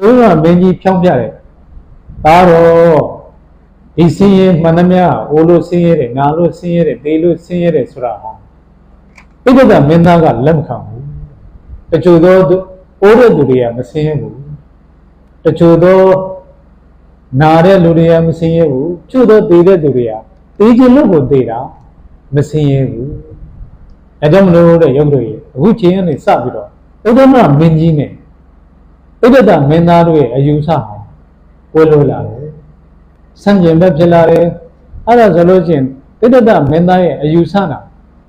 သူကမင်းကြီးဖြောင်းပြတယ်ဒါတော့ဒီစင်းရဲမှန်သမျှအိုးလို့စင်းရဲတယ်ငါလို့စင်းရဲတယ်ဒေလို့စင်းရဲတယ်ဆိုတာဟာဣဒ္ဓကမင်းသားကလက်မခံဘူးတချို့သောအိုးတဲ့လူတွေကမစင်းရဲဘူးတချို့သောနာတဲ့လူတွေကမစင်းရဲဘူးချို့သောဒေတဲ့လူတွေကဒေခြင်းလို့ကိုဒေတာမစင်းရဲဘူးအဲကြောင့်မလို့တဲ့ရုပ်တို့ရေအခုချိန်ကနေစပြီးတော့ဥဒ္ဓမမင်းကြီးနဲ့ ဣဒ္ဓတမင်းသားတို့ရဲ့အယူဆဟာကိုယ်လိုလာတယ်။ဆန့်ကျင်ဘက်ဖြစ်လာတယ်။အဲ့ဒါဆိုလို့ချင်းဣဒ္ဓတမင်းသားရဲ့အယူဆတာ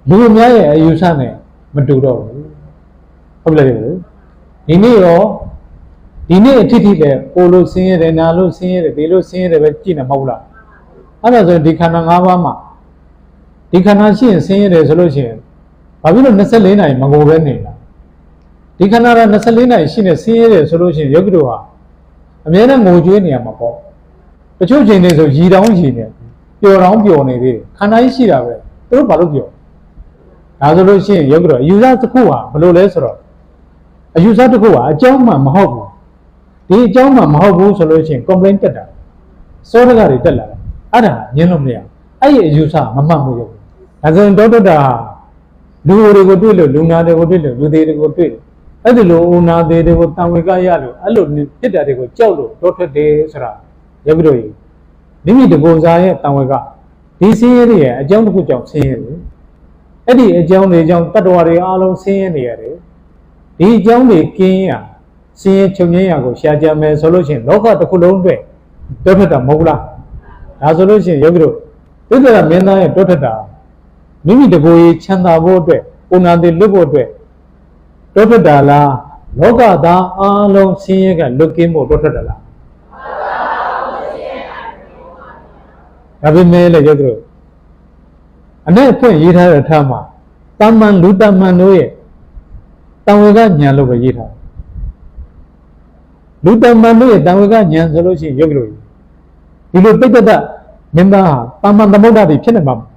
လူအများရဲ့အယူဆနဲ့မတူတော့ဘူး။ဟုတ်တယ်လေ။ဒီနေ့ရောဒီနေ့အထိထိပဲကိုလိုဆင်းရဲတယ်နာလို့ဆင်းရဲတယ်ဒီလိုဆင်းရဲတယ်ပဲကြည့်နေမဟုတ်လား။အဲ့ဒါဆိုဒီခန္ဓာ၅ပါးမှာဒီခန္ဓာရှိရင်ဆင်းရဲတယ်ဆိုလို့ရှိရင်ဘာဖြစ်လို့24နာရီမငိုပဲနေလား။ ဒီခန္ဓာက24နိုင်ရှိနေဆင်းရဲတယ်ဆိုလို့ရှိရင်ယောဂီတို့ဟာအများနဲ့ငိုကြွေးနေရမှာပေါ့တချို့ချိန်တွေဆိုရည်တောင်းရည်နေပျော်တောင်းပျော်နေသေးတယ်ခန္ဓာကြီးရှိတာပဲသူတို့ဘာလို့ပျော်ဒါဆိုလို့ရှိရင်ယောဂီတို့အယူဆတစ်ခုဟာဘယ်လိုလဲဆိုတော့အယူဆတစ်ခုဟာအကြောင်းမှမဟုတ်ဘူးဒီအကြောင်းမှမဟုတ်ဘူးဆိုလို့ရှိရင် complaint တက်တာစောဒကတွေတက်လာတယ်အဲ့ဒါညင်းလို့မရဘူးအဲ့ဒီအယူဆမမှတ်ဘူးယောဂီဒါဆိုရင်တောတတ္တာလူတွေကိုတွေ့လို့လူနာတွေကိုတွေ့လို့လူသေးတွေကိုတွေ့လို့ အဲ့ဒီလိုဦးနာသေးတွေကိုတံဝေကရလို့အဲ့လိုဖြစ်တာတွေကိုကြောက်လို့တော့ထွက်တယ်ဆိုတာရပြီလို့မိမိတကိုယ်စားရဲ့တံဝေကဒီဆင်းရဲတွေရဲ့အကြောင်းတစ်ခုကြောင့်ဆင်းရဲတယ်အဲ့ဒီအကြောင်းတွေကြောင့်တတ္တဝါတွေအားလုံးဆင်းရဲနေရတယ်ဒီအကြောင်းတွေကင်းရဆင်းရဲချုပ်ငြိမ်းရကိုရှားကြမယ်ဆိုလို့ရှိရင်လောကတစ်ခုလုံးအတွက်တွတ်ထွက်တာမဟုတ်လားဒါဆိုလို့ရှိရင်ယောဂီတို့သစ္စာမင်းသားရဲ့တွတ်ထွက်တာမိမိတကိုယ်ရေးချမ်းသာဖို့အတွက်ဦးနာသေးလွတ်ဖို့အတွက် တောထွက်တာလားလောကသားအားလုံးဆင်းရဲကလွတ်ကင်းဖို့တောထွက်တာလားဒါပေမဲ့လည်းရုပ်တို့အ내အဖွင့်ရေးထားတဲ့ထားမှာတမန်လူတမန်တို့ရဲ့တံဝေကညာလို့ပဲရေးထားတယ်လူတမန်တို့ရဲ့တံဝေကညာဆိုလို့ရှိရင်ရုပ်တို့ဒီလိုပိဋကတ်မင်းသားဟာတမန်သမုဒ္ဒတိဖြစ်နေမှာမဟုတ်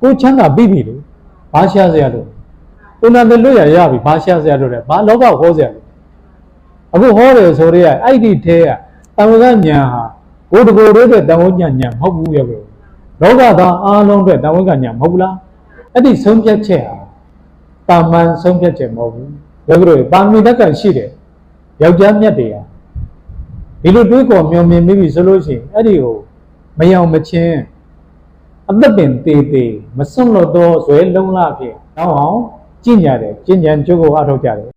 ကိုချမ်းသာပြီးပြီလေဘာရှားစရာလို့ ဥနာတလွတ်ရရပြီဘာရှာစရာတော့လဲဘာလောကဟောစရာလဲအခုဟောတယ်ဆိုရဲအဲ့ဒီထဲကတံဝကညာဟာကိုယ်တကိုယ်တို့တဲ့တံဝကညာညာမဟုတ်ဘူးရဲ့ကိုလောကသားအားလုံးအတွက်တံဝကညာမဟုတ်ဘူးလားအဲ့ဒီဆုံးဖြတ်ချက်ဟာတာမန်ဆုံးဖြတ်ချက်မဟုတ်ဘူးယောဂတို့ပါမီတက်ကရှိတယ်ယောက်ျားမြတ်တွေဟာဒီလိုတွေးခေါ်မျောမြင်မိပြီဆိုလို့ရှိရင်အဲ့ဒီကိုမယောင်မချင်းအသက်ပင်သေးသေးမစွန့်လို့တော့ဇွဲလုံးလာဖြစ်နောက်အောင် ကျင့်ကြတယ်ကျင့်ကြံကျုပ်ကိုအထောက်ကြတယ်